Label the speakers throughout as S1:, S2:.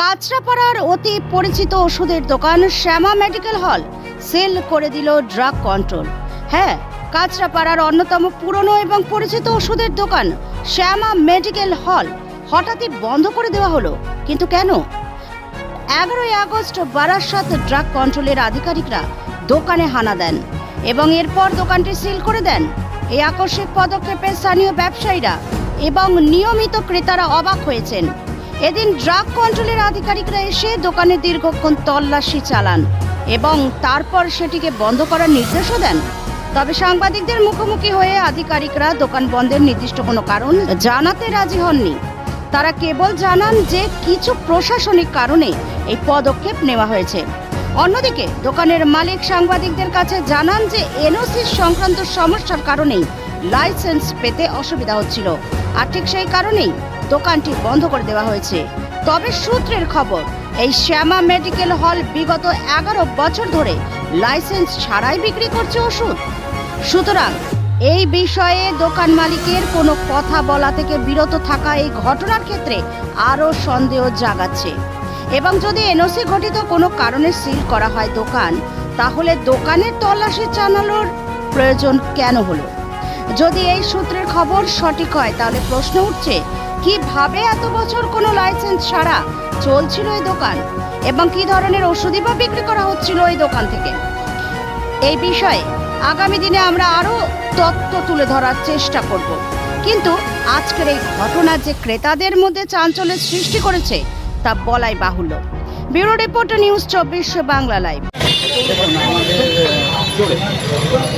S1: কাঁচরাপাড়ার অতি পরিচিত ওষুধের দোকান শ্যামা মেডিকেল হল সেল করে দিল ড্রাগ কন্ট্রোল। হ্যাঁ কাঁচরাপাড়ার অন্যতম পুরনো এবং পরিচিত ওষুধের দোকান শ্যামা মেডিকেল হল হঠাৎই বন্ধ করে দেওয়া হলো। কিন্তু কেন? এগারোই আগস্ট বারাসাত ড্রাগ কন্ট্রোলের আধিকারিকরা দোকানে হানা দেন এবং এরপর দোকানটি সিল করে দেন। এই আকস্মিক পদক্ষেপে স্থানীয় ব্যবসায়ীরা এবং নিয়মিত ক্রেতারা অবাক হয়েছেন। এদিন ড্রাগ কন্ট্রোলের আধিকারিকরা এসে দোকানে দীর্ঘক্ষণ তল্লাশি চালান এবং তারপর সেটিকে বন্ধ করার নির্দেশও দেন। তবে সাংবাদিকদের মুখোমুখি হয়ে আধিকারিকরা দোকান বন্ধের নির্দিষ্ট কোনো কারণ জানাতে রাজি হননি। তারা কেবল জানান যে কিছু প্রশাসনিক কারণে এই পদক্ষেপ নেওয়া হয়েছে। অন্যদিকে দোকানের মালিক সাংবাদিকদের কাছে জানান যে এনওসি সংক্রান্ত সমস্যার কারণেই লাইসেন্স পেতে অসুবিধা হচ্ছিল। আর ঠিক সেই কারণেই দোকানটি বন্ধ করে দেওয়া হয়েছে। তবে সূত্রের খবর, এই শ্যামা মেডিকেল হল বিগত এগারো বছর ধরে লাইসেন্স ছাড়াই বিক্রি করছে ওষুধ। সুতরাং এই বিষয়ে দোকান মালিকের কোনো কথা বলা থেকে বিরত থাকা এই ঘটনার ক্ষেত্রে আরও সন্দেহ জাগাচ্ছে। এবং যদি এনওসি ঘটিত কোনো কারণে সিল করা হয় দোকান, তাহলে দোকানের তল্লাশি চালানোর প্রয়োজন কেন হলো? যদি এই সূত্রের খবর সঠিক হয়, তাহলে প্রশ্ন উঠছে, কীভাবে এত বছর কোনো লাইসেন্স ছাড়া চলছিল এই দোকান? এবং কি ধরনের ওষুধই বা বিক্রি করা হচ্ছিল এই দোকান থেকে? এই বিষয়ে আগামী দিনে আমরা আরও তথ্য তুলে ধরার চেষ্টা করব। কিন্তু আজকের এই ঘটনা যে ক্রেতাদের মধ্যে চাঞ্চল্যের সৃষ্টি করেছে, তা বলাই বাহুল্য। ব্যুরো রিপোর্ট নিউজ চব্বিশ বাংলা লাইভ।
S2: দেখুন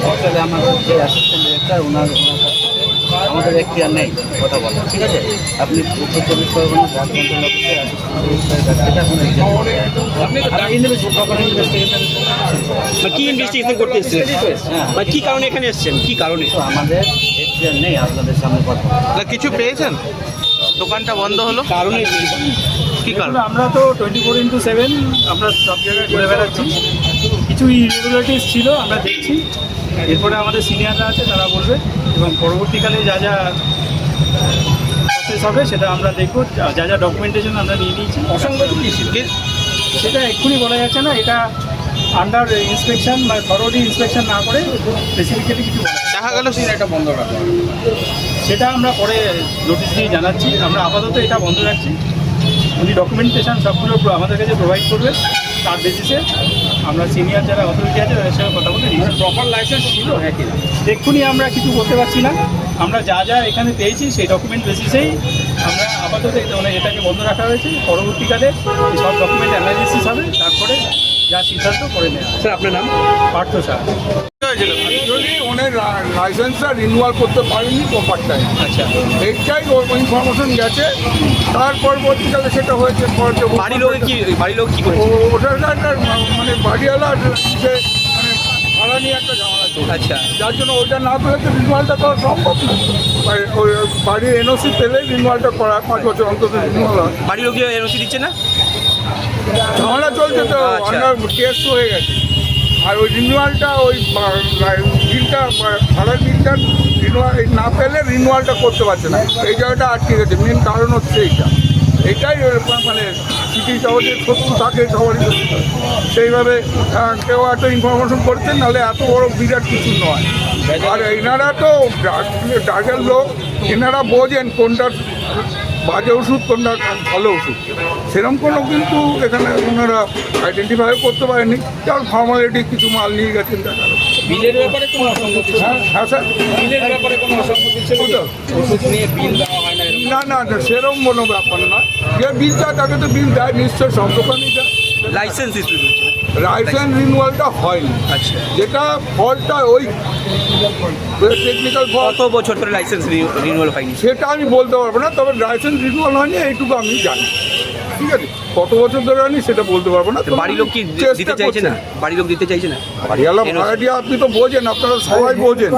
S2: আমাদের আমার যে অ্যাসিস্ট্যান্ট ডিরেক্টর ওনার আমাদের এখতিয়ার নেই কথা বলা। ঠিক আছে? আপনি উত্তর চব্বিশ পরগনা ড্রাগ কন্ট্রোল
S3: কি ইনভেস্টিগেশন করতে এসেছেন
S2: হ্যাঁ।
S3: বা কি কারণে এখানে এসেছেন? কি কারণে?
S2: তো আমাদের এখতিয়ার নেই আপনাদের সামনে কথা
S4: না কিছু পেয়েছেন? দোকানটা বন্ধ হলো?
S3: কারণে
S4: কি কারণ?
S5: আমরা তো টোয়েন্টি ফোর ইন্টু সেভেন আমরা সব জায়গায় ঘুরে বেড়াচ্ছি। কিছু ইরেগুলারিটিস ছিল আমরা দেখছি। এরপরে আমাদের সিনিয়ররা আছে তারা বলবে। এবং পরবর্তীকালে যা যা প্রসেস হবে সেটা আমরা দেখব। যা- যা ডকুমেন্টেশন আমরা নিয়ে নিয়েছি। কী সেটা এক্ষুনি বলা যাচ্ছে না। এটা আন্ডার ইন্সপেকশন বা থরোলি ইন্সপেকশন না করে স্পেসিফিক্যালি কিছু।
S4: দেখা গেল এটা বন্ধ রাখা
S5: সেটা আমরা পরে নোটিশ দিয়ে জানাচ্ছি। আমরা আপাতত এটা বন্ধ রাখছি। উনি ডকুমেন্টেশন সবগুলো আমাদের কাছে প্রোভাইড করবে তার বেসিসে আমরা সিনিয়র যারা অথরিটি আছে তাদের সঙ্গে কথা বলে প্রপার লাইসেন্স ছিল? হ্যাঁ এক্ষুনি আমরা কিছু করতে পারছি না। আমরা যা যা এখানে পেয়েছি সেই ডকুমেন্ট বেসিসেই আমরা আপাতত মানে এটাকে বন্ধ রাখা হয়েছে। পরবর্তীকালে সব ডকুমেন্ট অ্যানালিসিস হবে। তারপরে যা সিদ্ধান্ত করে নেওয়া
S3: স্যার আপনার নাম?
S5: পার্থ সাহা
S6: অ্যাকচুয়ালি ওনার লাইসেন্সটা রিনিউয়াল করতে পারেনি প্রপার টাইম
S5: আচ্ছা।
S6: এইটাই ইনফরমেশন গেছে তার পরবর্তীকালে সেটা হয়েছে
S3: বাড়ির লোক কি বাড়ির লোক কি
S6: ওটার মানে বাড়িওয়ালা যে মানে ভাড়া নিয়ে একটা ঝামেলা
S3: আচ্ছা।
S6: যার জন্য ওইটা না পেলে তো রিনিউয়ালটা করা সম্ভব না। বাড়ির এনওসি পেলে রিনিউয়ালটা করা পাঁচ বছর অন্তত রিনিউয়াল হয়।
S3: বাড়ির লোক এনওসি দিচ্ছে না?
S6: ঝামেলা চলছে তো
S3: আচ্ছা।
S6: অন্য কেস হয়ে গেছে। আর ওই রিনিউয়ালটা ওই বিলটা ভাড়ার বিলটা রিনিউয়াল না পেলে রিনিউয়ালটা করতে পারছে না। এই জায়গাটা আটকে গেছে। মেন কারণ হচ্ছে এইটা। এটাই মানে সিটি শহরে শত্রু থাকে সবারই সেইভাবে কেউ এত ইনফরমেশন করছেন নাহলে এত বড় বিরাট কিছু নয়। আর এনারা তো ডাকের লোক, এনারা বোঝেন কোনটা বাজে ওষুধ কোনটা ভালো ওষুধ। সেরকম কোনো কিন্তু এখানে ওনারা আইডেন্টিফাই করতে পারেনি। কারণ ফর্মালিটি কিছু মাল নিয়ে গেছেন দেখা
S5: বিলের ব্যাপারে কোনো অসঙ্গতি
S6: হ্যাঁ হ্যাঁ স্যার।
S5: বিলের ব্যাপারে কোনো অসঙ্গতি ছিল? ওষুধ নিয়ে বিল দেওয়া হয় না
S6: না না না সেরকম কোনো ব্যাপার না যে বিল দেয় তাকে তো বিল দেয় নিশ্চয়ই সব দোকানই দেয়।
S3: লাইসেন্স ইস্যু হচ্ছে
S6: লাইসেন্স রিনিউয়ালটা হয়নি।
S3: আচ্ছা।
S6: যেটা ফলটা ওই টেকনিক্যাল ফল
S3: কত বছর ধরে লাইসেন্স রিনিউয়াল হয়নি?
S6: সেটা আমি বলতে পারব না তবে লাইসেন্স রিনিউয়াল হয়নি এইটুকু আমি জানি। ঠিক আছে? কত বছর ধরে হয়নি সেটা বলতে পারব না
S3: বাড়ির লোক কি দিতে চাইছে না। বাড়ির লোক দিতে চাইছে না?
S6: বাড়িওয়ালা দিয়ে আপনি তো বোঝেন আপনারা সবাই বোঝেন।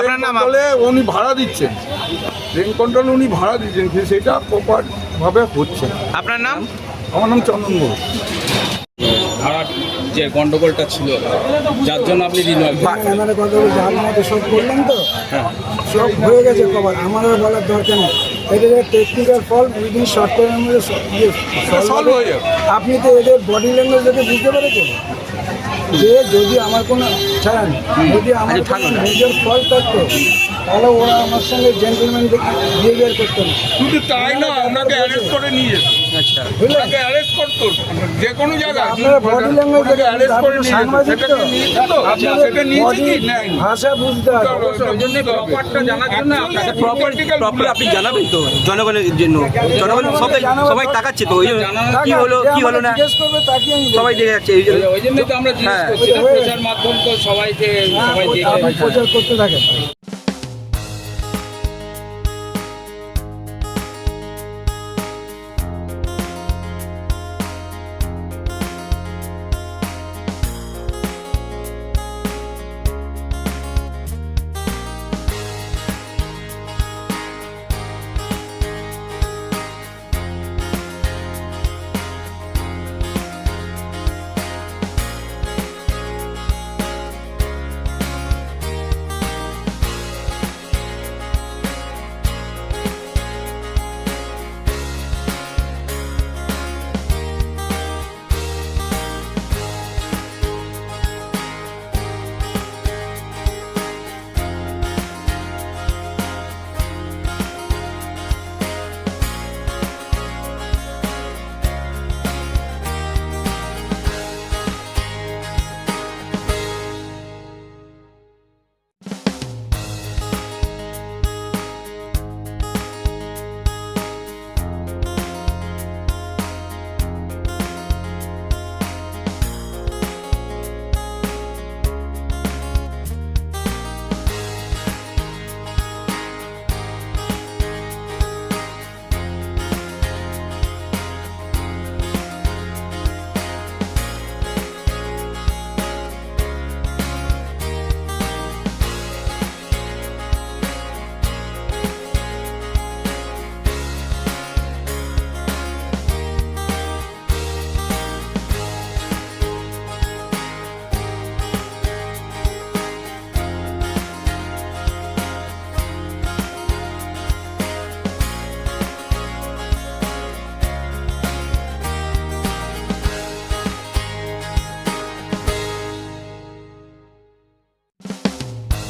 S4: আপনার নাম?
S6: বলে উনি ভাড়া দিচ্ছেন। রেন কন্ট্রোল উনি ভাড়া দিচ্ছেন সেটা প্রপার ভাবে হচ্ছে
S4: আপনার নাম?
S6: আমার নাম চন্দন ঘোষ
S7: ভাড়ার যে গন্ডগোলটা ছিল যার জন্য আপনি
S8: কথা বলে জাল মতো সব করলাম তো? সব হয়ে গেছে কবার আমার আর বলার দরকার নেই। এদের টেকনিক্যাল ফল উইদিন শর্ট টাইমের মধ্যে ইয়ে।
S6: হয়ে
S8: আপনি তো এদের বডি ল্যাঙ্গুয়েজ দেখে বুঝতে পেরেছেন? যে যদি আমার কোনো ছাড়ান যদি আমার মেজর ফল থাকতো তাহলে ওরা আমার সঙ্গে জেন্টলম্যান বিহেভিয়ার করতো না।
S6: শুধু তাই না ওনাকে অ্যারেস্ট করে নিয়ে
S3: আচ্ছা।
S6: ওনাকে অ্যারেস্ট করতো। যে কোনো জায়গায়।
S8: আপনার body language
S6: অ্যারেস্ট করে
S8: আপনি
S6: নিয়ে সেটা
S8: তো?
S6: তো সেটা নিয়েছে কি?
S8: body ভাষা বুঝতে হবে।
S6: ওই জন্য প্রপারটা জানার জন্য আপনাকে
S3: প্রপার প্রপার আপনি জানাবেন তো জনগণের জন্য। জনগণ সবাই সবাই তাকাচ্ছে তো ওই জন্য কি হলো কি হলো না। সবাই দেখে যাচ্ছে এই জন্য
S7: তো আমরা জিজ্ঞেস
S3: হ্যাঁ।
S7: করছি প্রচার মাধ্যম তো সবাই সবাই দেখে
S8: প্রচার করতে থাকেন।